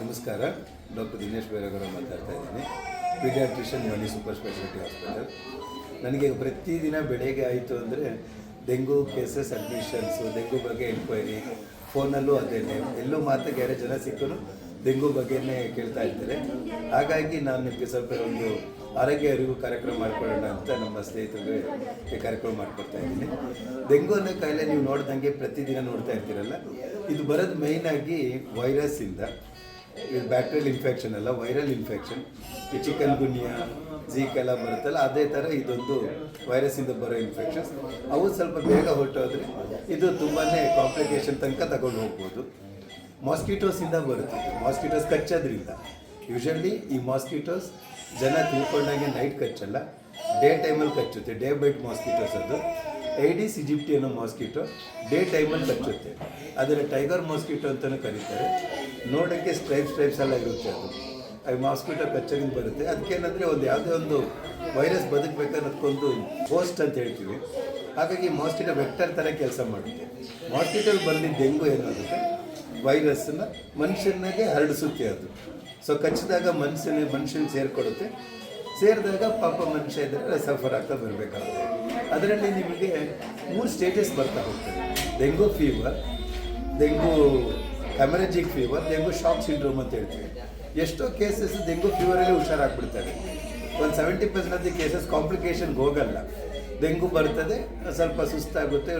ನಮಸ್ಕಾರ. ಡಾಕ್ಟರ್ ದಿನೇಶ್ ಬೇರೆಗೌಡ ಮಾತಾಡ್ತಾ ಇದ್ದೀನಿ. ಪೀಡಿಯಾಟ್ರಿಷನ್ ಯೋನಿ ಸೂಪರ್ ಸ್ಪೆಷಾಲಿಟಿ ಹಾಸ್ಪಿಟಲ್. ನನಗೆ ಪ್ರತಿದಿನ ಬೆಳಗ್ಗೆ ಆಯಿತು ಅಂದರೆ ಡೆಂಗು ಕೇಸಸ್ ಅಡ್ಮಿಷನ್ಸು ಡೆಂಗು ಬಗ್ಗೆ ಎನ್ಕ್ವೈರಿ ಫೋನಲ್ಲೂ ಅದೇ ಎಲ್ಲೂ ಮಾತು ಬೇರೆ ಜನ ಸಿಕ್ಕರು ಡೆಂಗು ಬಗ್ಗೆನೇ ಕೇಳ್ತಾ ಇರ್ತಾರೆ. ಹಾಗಾಗಿ ನಾನು ನಿಮಗೆ ಸ್ವಲ್ಪ ಒಂದು ಆರೋಗ್ಯ ಅರಿವು ಕಾರ್ಯಕ್ರಮ ಮಾಡ್ಕೊಳ್ಳೋಣ ಅಂತ ನಮ್ಮ ಸ್ನೇಹಿತರಿಗೆ ಈ ಕಾರ್ಯಕ್ರಮ ಮಾಡ್ಕೊಡ್ತಾ ಇದ್ದೀನಿ. ಡೆಂಗು ಅನ್ನೋ ಕಾಯಿಲೆ ನೀವು ನೋಡ್ದಂಗೆ ಪ್ರತಿದಿನ ನೋಡ್ತಾ ಇರ್ತೀರಲ್ಲ. ಇದು ಬರೋದು ಮೇಯ್ನಾಗಿ ವೈರಸ್ಸಿಂದ ಇದು ಬ್ಯಾಕ್ಟೀರಿಯಲ್ ಇನ್ಫೆಕ್ಷನ್ ಅಲ್ಲ viral infection chikungunya Zika ಎಲ್ಲ ಬರುತ್ತಲ್ಲ, ಅದೇ ಥರ ಇದೊಂದು ವೈರಸ್ಸಿಂದ ಬರೋ ಇನ್ಫೆಕ್ಷನ್ಸ್ ಅವು ಸ್ವಲ್ಪ ಬೇಗ ಹೊರಟೋದ್ರೆ ಇದು ತುಂಬಾ ಕಾಂಪ್ಲಿಕೇಶನ್ ತನಕ ತಗೊಂಡು ಹೋಗ್ಬೋದು. ಮಾಸ್ಕಿಟೋಸಿಂದ ಬರುತ್ತೆ. ಮಾಸ್ಕಿಟೋಸ್ ಕಚ್ಚೋದ್ರಿಂದ. ಯೂಶಲಿ ಈ ಮಾಸ್ಕಿಟೋಸ್ ಜನ ತಿಳ್ಕೊಂಡಾಗೆ ನೈಟ್ ಕಚ್ಚಲ್ಲ ಡೇ ಟೈಮಲ್ಲಿ ಕಚ್ಚುತ್ತೆ. ಡೇ ಬೈಟ್ ಮಾಸ್ಕಿಟೋಸ್ ಅದು. ಐಡಿಸ್ ಇಜಿಪ್ಟಿ ಅನ್ನೋ ಮಾಸ್ಕಿಟೋ ಡೇ ಟೈಮಲ್ಲಿ ಕಚ್ಚುತ್ತೆ. ಅದನ್ನು ಟೈಗರ್ ಮಾಸ್ಕಿಟೋ ಅಂತಲೂ ಕರೀತಾರೆ. ನೋಡೋಕ್ಕೆ ಸ್ಟ್ರೈಪ್ ಸ್ಟ್ರೈಪ್ಸ್ ಎಲ್ಲ ಇರುತ್ತೆ ಅದು. ಅದು ಮಾಸ್ಕಿಟೋ ಕಚ್ಚೋದ್ರಿಂದ ಬರುತ್ತೆ. ಅದಕ್ಕೇನಂದರೆ ಒಂದು ಯಾವುದೇ ಒಂದು ವೈರಸ್ ಬದುಕಬೇಕನ್ನೋದಕ್ಕೊಂದು ಹೋಸ್ಟ್ ಅಂತ ಹೇಳ್ತೀವಿ. ಹಾಗಾಗಿ ಮಾಸ್ಕಿಟೋ ವೆಕ್ಟರ್ ಥರ ಕೆಲಸ ಮಾಡುತ್ತೆ. ಮಾಸ್ಕಿಟೋಲ್ಲಿ ಬರಲಿ ಡೆಂಗು ಏನಾಗುತ್ತೆ? ವೈರಸ್ಸನ್ನು ಮನುಷ್ಯನಿಗೆ ಹರಡಿಸುತ್ತೆ ಅದು. ಸೊ ಕಚ್ಚಿದಾಗ ಮನುಷ್ಯನ ಮನುಷ್ಯನ ಸೇರಿಕೊಡುತ್ತೆ. ಸೇರಿದಾಗ ಪಾಪ ಮನುಷ್ಯ ಇದ್ದರೆ ಸಫರ್ ಆಗ್ತಾ ಬರಬೇಕಾಗುತ್ತೆ. ಅದರಲ್ಲಿ ನಿಮಗೆ ಮೂರು ಸ್ಟೇಟಸ್ ಬರ್ತಾ ಹೋಗ್ತದೆ. Dengue fever dengue haemorrhagic fever dengue shock syndrome ಅಂತ ಹೇಳ್ತೀವಿ. ಎಷ್ಟೋ ಕೇಸಸ್ ಡೆಂಗು ಫೀವರಲ್ಲಿ ಹುಷಾರಾಗ್ಬಿಡ್ತಾರೆ. ಒಂದು ಸೆವೆಂಟಿ ಪರ್ಸೆಂಟ್ ಆಫ್ ಕೇಸಸ್ ಕಾಂಪ್ಲಿಕೇಶನ್ಗೆ ಹೋಗಲ್ಲ. ಡೆಂಗು ಬರ್ತದೆ, ಸ್ವಲ್ಪ ಸುಸ್ತಾಗುತ್ತೆ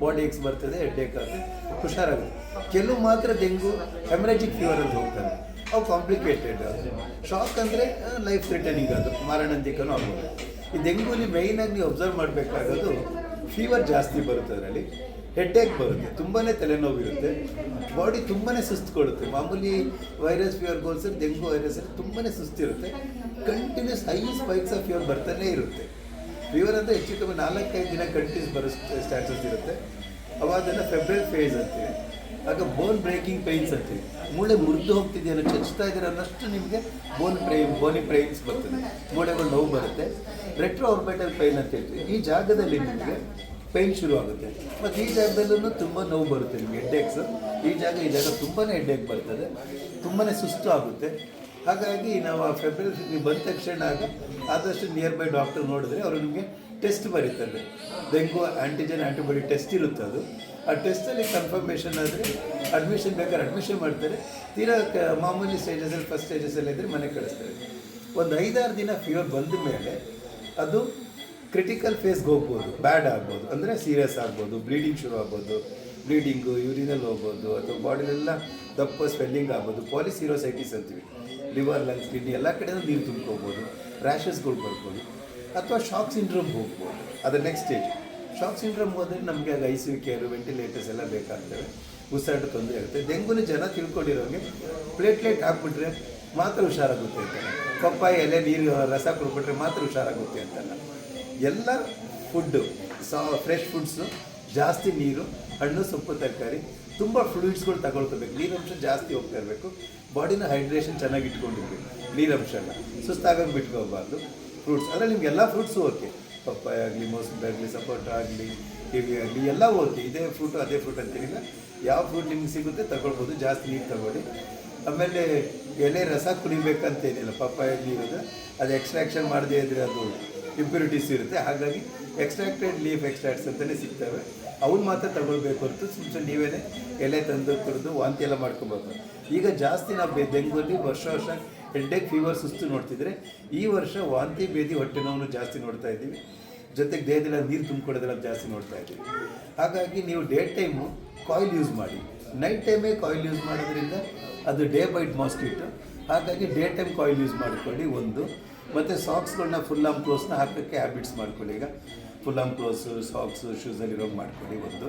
ಬಾಡಿ ಏಕ್ಸ್ ಬರ್ತದೆ ಹೆಡ್ ಏಕ್ ಆಗುತ್ತೆ, ಹುಷಾರಾಗುತ್ತೆ. ಕೆಲವು ಮಾತ್ರ ಡೆಂಗು ಹೆಮರೇಜಿಕ್ ಫೀವರ್ ಅಂತ ಹೋಗ್ತಾರೆ. ಅವು ಕಾಂಪ್ಲಿಕೇಟೆಡ್ ಶಾಕ್ ಅಂದರೆ ಲೈಫ್ ಥ್ರೆಟನಿಂಗ್ ಅದು, ಮಾರಣಾಂತಿಕನೂ ಆಗ್ಬೋದು. ಈ ಡೆಂಗೂಲಿ ಮೇಯ್ನಾಗಿ ನೀವು ಅಬ್ಸರ್ವ್ ಮಾಡಬೇಕಾಗೋದು ಫೀವರ್ ಜಾಸ್ತಿ ಬರುತ್ತೆ ಅದರಲ್ಲಿ. ಹೆಡ್ಡೇಕ್ ಬರುತ್ತೆ ತುಂಬಾ ತಲೆನೋವಿರುತ್ತೆ. ಬಾಡಿ ತುಂಬಾ ಸುಸ್ತು ಕೊಡುತ್ತೆ ಮಾಮೂಲಿ ವೈರಸ್ ಫೀವರ್ ಬೋಲ್ಸರ್ ಡೆಂಗು ವೈರಸ್ ತುಂಬಾ ಸುಸ್ತಿರುತ್ತೆ. Continuous high spikes of fever ಬರ್ತಾನೆ ಇರುತ್ತೆ. ಫೀವರ್ ಅಂತ ಹೆಚ್ಚು ಕಮ್ಮಿ ನಾಲ್ಕೈದು ದಿನ ಕಂಟಿನ್ಯೂಸ್ ಬರೋ ಸ್ಟ್ಯಾಟಸ್ ಇರುತ್ತೆ. ಅವಾಗೆಲ್ಲ ಫೆಬ್ರಲ್ ಫೇಸ್ ಅಂತೀವಿ. ಆಗ ಬೋನ್ ಬ್ರೇಕಿಂಗ್ ಪೈನ್ಸ್ ಅಂತೀವಿ. ಮೂಳೆ ಮುರಿದು ಹೋಗ್ತಿದೆಯಲ್ಲ ಚಚ್ತಾ ಇದ್ದೀರ ಅನ್ನೋಷ್ಟು ನಿಮಗೆ ಬೋನ್ ಪ್ರೇಮ್ ಬೋನಿ ಪ್ರೇಮ್ಸ್ ಬರ್ತದೆ. ಮೂಳೆಗಳು ನೋವು ಬರುತ್ತೆ. ರೆಟ್ರೋ ಆರ್ಬಿಟಲ್ ಪೈನ್ ಅಂತ ಹೇಳ್ತೀವಿ. ಈ ಜಾಗದಲ್ಲಿ ನಿಮಗೆ ಪೈನ್ ಶುರು ಆಗುತ್ತೆ. ಮತ್ತು ಈ ಜಾಗದಲ್ಲೂ ತುಂಬ ನೋವು ಬರುತ್ತೆ ನಿಮಗೆ ಹೆಡ್ಡೇಕ್ಸ್ ಈ ಜಾಗ ಈ ಜಾಗ ತುಂಬಾ ಹೆಡ್ಡೇಕ್ ಬರ್ತದೆ. ತುಂಬಾ ಸುಸ್ತು ಆಗುತ್ತೆ. ಹಾಗಾಗಿ ನಾವು ಆ ಫೆಬ್ರವರಿ ಬಂದ ತಕ್ಷಣ ಆಗ ಆದಷ್ಟು ನಿಯರ್ ಬೈ ಡಾಕ್ಟರ್ ನೋಡಿದ್ರೆ ಅವರು ನಿಮಗೆ ಟೆಸ್ಟ್ ಬರೀತಾರೆ. ಡೆಂಗು ಆ್ಯಂಟಿಜನ್ ಆ್ಯಂಟಿಬಾಡಿ ಟೆಸ್ಟ್ ಇರುತ್ತೆ ಅದು. ಆ ಟೆಸ್ಟಲ್ಲಿ ಕನ್ಫರ್ಮೇಷನ್ ಆದರೆ ಅಡ್ಮಿಷನ್ ಬೇಕಾದ್ರೆ ಅಡ್ಮಿಷನ್ ಮಾಡ್ತಾರೆ. ತೀರಾ ಮಾಮೂಲಿ ಸ್ಟೇಜಸಲ್ಲಿ ಫಸ್ಟ್ ಸ್ಟೇಜಸಲ್ಲಿ ಇದ್ದರೆ ಮನೆ ಕಳಿಸ್ತಾರೆ. ಒಂದು ಐದಾರು ದಿನ ಫೀವರ್ ಬಂದ ಮೇಲೆ ಅದು ಕ್ರಿಟಿಕಲ್ ಫೇಸ್ಗೆ ಹೋಗ್ಬೋದು ಬ್ಯಾಡ್ ಆಗ್ಬೋದು, ಅಂದರೆ ಸೀರಿಯಸ್ ಆಗ್ಬೋದು ಬ್ಲೀಡಿಂಗ್ ಶುರು ಆಗ್ಬೋದು ಬ್ಲೀಡಿಂಗು ಯೂರಿನಲ್ಲಿ ಹೋಗ್ಬೋದು, ಅಥವಾ ಬಾಡಿಲೆಲ್ಲ ದಪ್ಪ ಸ್ವೆಲ್ಲಿಂಗ್ ಆಗ್ಬೋದು ಪಾಲಿಸಿರೋಸೈಟಿಸ್ ಅಂತೀವಿ. ಲಿವರ್ ಲಂಗ್ಸ್ ಕಿಡ್ನಿ ಎಲ್ಲ ಕಡೆಯೂ ನೀರು ತುಂಬ್ಕೋಬೋದು ರ್ಯಾಷಸ್ಗಳು ಬರ್ಬೋದು, ಅಥವಾ ಶಾಕ್ ಸಿಂಡ್ರೋಮ್ ಹೋಗ್ಬೋದು. ಅದು ನೆಕ್ಸ್ಟ್ ಸ್ಟೇಜ್ ಶಾಕ್ ಸಿಂಡ್ರೋಮ್ ಹೋದರೆ ನಮಗೆ ಅದು ಐ ಸಿ ಕೇರು ವೆಂಟಿಲೇಟರ್ಸ್ ಎಲ್ಲ ಬೇಕಾಗ್ತವೆ. ಉಸಿರಾಟ ತೊಂದರೆ ಇರುತ್ತೆ. ಡೆಂಗೂನ ಜನ ತಿಳ್ಕೊಂಡಿರೋಂಗೆ ಪ್ಲೇಟ್ಲೆಟ್ ಹಾಕ್ಬಿಟ್ರೆ ಮಾತ್ರ ಹುಷಾರಾಗುತ್ತೆ ಅಂತಾರೆ ಪಪ್ಪಾಯಿ, ಎಲೆ, ನೀರು, ರಸ ಕೊಡ್ಬಿಟ್ರೆ ಮಾತ್ರ ಹುಷಾರಾಗುತ್ತೆ ಅಂತಲ್ಲ. ಎಲ್ಲ ಫುಡ್ಡು ಸಾ ಫ್ರೆಶ್ ಫುಡ್ಸು ಜಾಸ್ತಿ ನೀರು, ಹಣ್ಣು, ಸೊಪ್ಪು, ತರಕಾರಿ, ತುಂಬ ಫ್ಲೂಯಿಡ್ಸ್ಗಳು ತಗೊಳ್ಕೋಬೇಕು. ನೀರಂಶ ಜಾಸ್ತಿ ಹೋಗ್ತಾ ಇರಬೇಕು. ಬಾಡಿನ ಹೈಡ್ರೇಷನ್ ಚೆನ್ನಾಗಿ ಇಟ್ಕೊಂಡಿರ್ಬೇಕು. ನೀರಂಶನ ಸುಸ್ತಾಗಂಗೆ ಬಿಟ್ಕೋಬಾರ್ದು ಫ್ರೂಟ್ಸ್ ಅಂದರೆ ನಿಮ್ಗೆ ಎಲ್ಲ ಫ್ರೂಟ್ಸು ಓಕೆ ಪಪ್ಪಾಯ ಆಗಲಿ ಮೋಸಂಬಿ ಆಗಲಿ, ಸಪೋಟ ಆಗಲಿ, ಕಿವಿ ಆಗಲಿ, ಎಲ್ಲ ಓಕೆ ಇದೇ ಫ್ರೂಟು ಅದೇ ಫ್ರೂಟ್ ಅಂತೀನಿಲ್ಲ ಯಾವ ಫ್ರೂಟ್ ನಿಮ್ಗೆ ಸಿಗುತ್ತೆ ತಗೊಳ್ಬೋದು. ಜಾಸ್ತಿ ನೀರು ತಗೊಳ್ಳಿ. ಆಮೇಲೆ ಎಲೆ ರಸ ಕುಡಿಬೇಕಂತೇನಿಲ್ಲ. ಪಪ್ಪಾಯ ನೀರು ಅದು ಎಕ್ಸ್ಟ್ರಾಕ್ಷನ್ ಮಾಡದೇ ಇದ್ರೆ ಅದು ಇಂಪ್ಯೂರಿಟೀಸ್ ಇರುತ್ತೆ. ಹಾಗಾಗಿ ಎಕ್ಸ್ಟ್ರಾಕ್ಟೆಡ್ ಲೀಫ್ ಎಕ್ಸ್ಟ್ರಾಕ್ಟ್ಸ್ ಅಂತಲೇ ಸಿಗ್ತವೆ. ಅವನ್ನ ಮಾತ್ರ ತಗೊಳ್ಬೇಕು ಹೊರತು ಸುಮ್ಮನೆ ನೀವೇ ಎಲೆ ತಂದು ಕುಡಿದು ವಾಂತಿ ಎಲ್ಲ ಮಾಡ್ಕೊಬೇಕು. ಈಗ ಜಾಸ್ತಿ ನಾವು ಡೆಂಗೂಲಿ ವರ್ಷ ವರ್ಷ ಹೆಡ್ಡೇಕ್ ಫೀವರ್ ಸುಸ್ತು ನೋಡ್ತಿದ್ರೆ ಈ ವರ್ಷ ವಾಂತಿ ಬೇದಿ ಹೊಟ್ಟೆ ನೋವನ್ನು ಜಾಸ್ತಿ ನೋಡ್ತಾ ಇದ್ದೀವಿ. ಜೊತೆಗೆ ದೇಹದೆಲ್ಲ ನೀರು ತುಂಬಿಕೊಡೋದೆಲ್ಲ ಜಾಸ್ತಿ ನೋಡ್ತಾ ಇದ್ದೀವಿ. ಹಾಗಾಗಿ ನೀವು ಡೇ ಟೈಮು ಕಾಯಿಲ್ ಯೂಸ್ ಮಾಡಿ. ನೈಟ್ ಟೈಮೇ ಕಾಯಿಲ್ ಯೂಸ್ ಮಾಡೋದ್ರಿಂದ ಅದು ಡೇ ಬೈಟ್ ಮಾಸ್ಕಿಟು ಹಾಗಾಗಿ ಡೇ ಟೈಮ್ ಕಾಯಿಲ್ ಯೂಸ್ ಮಾಡಿಕೊಳ್ಳಿ ಒಂದು. ಮತ್ತು ಸಾಕ್ಸ್ಗಳನ್ನ ಫುಲ್ ಆಮ್ ಕ್ಲೋಸ್ನ ಹಾಕೋಕ್ಕೆ ಹ್ಯಾಬಿಟ್ಸ್ ಮಾಡ್ಕೊಳ್ಳಿ. ಈಗ ಫುಲ್ ಆಮ್ ಕ್ಲೋಸು ಸಾಕ್ಸು ಶೂಸಲ್ಲಿರೋ ಮಾಡ್ಕೊಳ್ಳಿ ಒಂದು.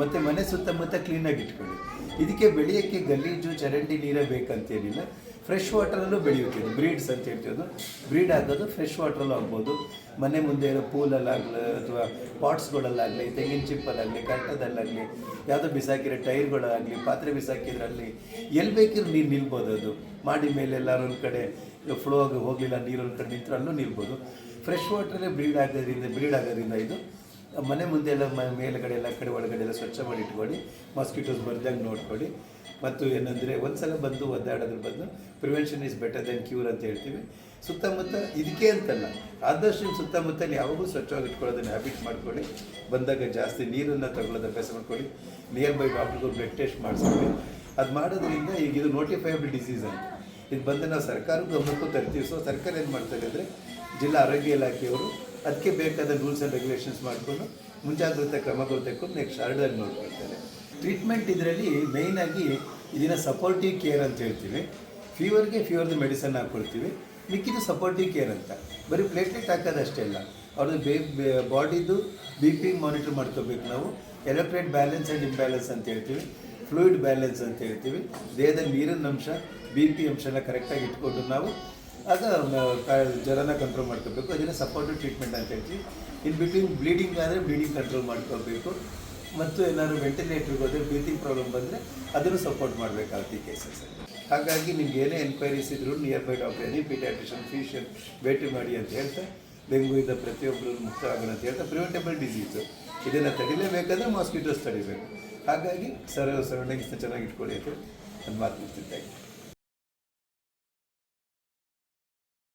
ಮತ್ತು ಮನೆ ಸುತ್ತಮುತ್ತ ಕ್ಲೀನಾಗಿ ಇಟ್ಕೊಳ್ಳಿ. ಇದಕ್ಕೆ ಬೆಳೆಯೋಕ್ಕೆ ಗಲೀಜು, ಚರಂಡಿ ನೀರೇ ಬೇಕಂತೇನಿಲ್ಲ. ಫ್ರೆಶ್ ವಾಟರಲ್ಲೂ ಬೆಳೆಯುತ್ತೆ ಬ್ರೀಡ್ಸ್ ಅಂತ ಹೇಳ್ತೀವಿ ಬ್ರೀಡ್ ಆಗೋದು ಫ್ರೆಶ್ ವಾಟ್ರಲ್ಲೂ ಆಗ್ಬೋದು. ಮನೆ ಮುಂದೆ ಇರೋ ಪೂಲಲ್ಲಾಗಲಿ ಅಥವಾ ಪಾಟ್ಸ್ಗಳಲ್ಲಾಗಲಿ ತೆಂಗಿನ ಚಿಪ್ಪಲ್ಲಾಗಲಿ, ಕಟ್ಟದಲ್ಲಾಗಲಿ, ಯಾವುದೋ ಬಿಸಾಕಿರೋ ಟೈರ್ಗಳಾಗಲಿ, ಪಾತ್ರೆ ಬಿಸಾಕಿದ್ರಲ್ಲಿ ಎಲ್ಲಿ ಬೇಕಿರೋ ನೀರು ನಿಲ್ಬೋದು ಅದು. ಮಾಡಿ ಮೇಲೆ ಎಲ್ಲರೂ ಒಂದು ಕಡೆ ಫ್ಲೋ ಆಗಿ ಹೋಗಲಿಲ್ಲ, ನೀರನ್ನು ಒಂದು ಕಡೆ ನಿಂತರೆ ಅಲ್ಲೂ ನಿಲ್ಬೋದು. ಫ್ರೆಶ್ ವಾಟ್ರಲ್ಲೇ ಬ್ರೀಡ್ ಆಗೋದ್ರಿಂದ ಬ್ರೀಡ್ ಆಗೋದ್ರಿಂದ ಇದು, ಮನೆ ಮುಂದೆ ಎಲ್ಲ ಮೇಲುಗಡೆ ಎಲ್ಲ, ಕಡೆ ಒಳಗಡೆ ಎಲ್ಲ ಸ್ವಚ್ಛ ಮಾಡಿ ಇಟ್ಕೊಳ್ಳಿ ಮಾಸ್ಕಿಟೋಸ್ ಬರ್ದಂಗೆ ನೋಡ್ಕೊಳ್ಳಿ. ಮತ್ತು ಏನಂದರೆ, ಒಂದ್ಸಲ ಬಂದು ಒದ್ದಾಡೋದ್ರ ಬಂದು prevention is better than cure ಅಂತ ಹೇಳ್ತೀವಿ. ಸುತ್ತಮುತ್ತ, ಇದಕ್ಕೆ ಅಂತಲ್ಲ, ಆದಷ್ಟು ನಿಮ್ಮ ನೀವು ಯಾವಾಗೂ ಸ್ವಚ್ಛವಾಗಿ ಇಟ್ಕೊಳ್ಳೋದನ್ನು ಹ್ಯಾಬಿಟ್ ಮಾಡ್ಕೊಳ್ಳಿ. ಬಂದಾಗ ಜಾಸ್ತಿ ನೀರನ್ನು ತಗೊಳ್ಳೋದು ಅಭ್ಯಾಸ ಮಾಡ್ಕೊಳ್ಳಿ. ನಿಯರ್ ಬೈ ಡಾಕ್ಟ್ರಿಗೂ ಬ್ಲಡ್ ಟೆಸ್ಟ್ ಮಾಡಿಸ್ಕೊಳ್ಳಿ. ಅದು ಮಾಡೋದ್ರಿಂದ ಈಗ ಇದು ನೋಟಿಫೈಯಬಲ್ ಡಿಸೀಸ್ ಅಂತ. ಇದು ಬಂದು ನಾವು ಸರ್ಕಾರ ಗಮನಕ್ಕೂ ತರ್ತೀವಿ. ಸೊ ಸರ್ಕಾರ ಏನು ಮಾಡ್ತಾರೆ ಅಂದರೆ ಜಿಲ್ಲಾ ಆರೋಗ್ಯ ಇಲಾಖೆಯವರು ಅದಕ್ಕೆ ಬೇಕಾದ ರೂಲ್ಸ್ ಆ್ಯಂಡ್ ರೆಗ್ಯುಲೇಷನ್ಸ್ ಮಾಡಿಕೊಂಡು ಮುಂಜಾಗ್ರತೆ ಕ್ರಮಗಳು ತೆಗೆದು ನೆಕ್ಸ್ಟ್ ಶಾರದಲ್ಲಿ ನೋಡ್ಕೊಳ್ತಾರೆ. ಟ್ರೀಟ್ಮೆಂಟ್ ಇದರಲ್ಲಿ ಮೇಯ್ನಾಗಿ ಇದನ್ನು ಸಪೋರ್ಟಿವ್ ಕೇರ್ ಅಂತ ಹೇಳ್ತೀವಿ. ಫೀವರ್ಗೆ ಫೀವರ್ದು ಮೆಡಿಸನ್ ಹಾಕ್ಕೊಳ್ತೀವಿ ಮಿಕ್ಕಿದ್ದು ಸಪೋರ್ಟಿವ್ ಕೇರ್ ಅಂತ. ಬರೀ ಪ್ಲೇಟ್ಲೆಟ್ ಹಾಕೋದಷ್ಟೇ ಅಲ್ಲ, ಅವ್ರದ್ದು ಬೇ ಬಾಡಿದು ಬಿ ಪಿ ಮಾನಿಟರ್ ಮಾಡ್ಕೋಬೇಕು ನಾವು. ಎಲೆಕ್ಟ್ರೇಟ್ ಬ್ಯಾಲೆನ್ಸ್ ಆ್ಯಂಡ್ ಇಂಬ್ಯಾಲೆನ್ಸ್ ಅಂತ ಹೇಳ್ತೀವಿ. ಫ್ಲೂಯಿಡ್ ಬ್ಯಾಲೆನ್ಸ್ ಅಂತ ಹೇಳ್ತೀವಿ. ದೇಹದಲ್ಲಿ ನೀರಿನ ಅಂಶ ಬಿ ಪಿ ಅಂಶನ ಕರೆಕ್ಟಾಗಿ ಇಟ್ಕೊಂಡು ನಾವು ಅದು ಜ್ವರನ ಕಂಟ್ರೋಲ್ ಮಾಡ್ಕೋಬೇಕು. ಅದನ್ನು ಸಪೋರ್ಟಿವ್ ಟ್ರೀಟ್ಮೆಂಟ್ ಅಂತ ಹೇಳ್ತೀವಿ. ಇನ್ ಬಿಟ್ವೀನ್ ಬ್ಲೀಡಿಂಗ್ ಆದರೆ ಬ್ಲೀಡಿಂಗ್ ಕಂಟ್ರೋಲ್ ಮಾಡ್ಕೋಬೇಕು. ಮತ್ತು ಏನಾದರೂ ವೆಂಟಿಲೇಟ್ರಿಗೆ ಹೋದರೆ ಬ್ರೀತಿಂಗ್ ಪ್ರಾಬ್ಲಮ್ ಬಂದರೆ ಅದನ್ನು ಸಪೋರ್ಟ್ ಮಾಡಬೇಕಾಗುತ್ತೆ ಈ ಕೇಸಸ್ ಹಾಗಾಗಿ ನಿಮ್ಗೆ ಏನೇ ಎನ್ಕ್ವೈರೀಸ್ ಇದ್ರು nearby doctor any paediatrician physician ಭೇಟಿ ಮಾಡಿ ಅಂತ ಹೇಳ್ತಾ ಡೆಂಗು ಇಂದ ಪ್ರತಿಯೊಬ್ಬರು ಮುಕ್ತ ಆಗೋಣ ಅಂತ ಹೇಳ್ತಾ ಪ್ರಿವೆಂಟೇಬಲ್ ಡಿಸೀಸು ಇದನ್ನು ತಡಿಲೇಬೇಕಾದ್ರೆ ಮಾಸ್ಕಿಟೋಸ್ ತಡಿಬೇಕು. ಹಾಗಾಗಿ ಸರ್ ಸರೌಂಡಿಂಗ್ಸ್ನ ಚೆನ್ನಾಗಿ ಇಟ್ಕೊಳ್ಳಿ ಅಂತ ನಾನು ಮಾತು ಮುಗಿಸ್ತಿದ್ದೆ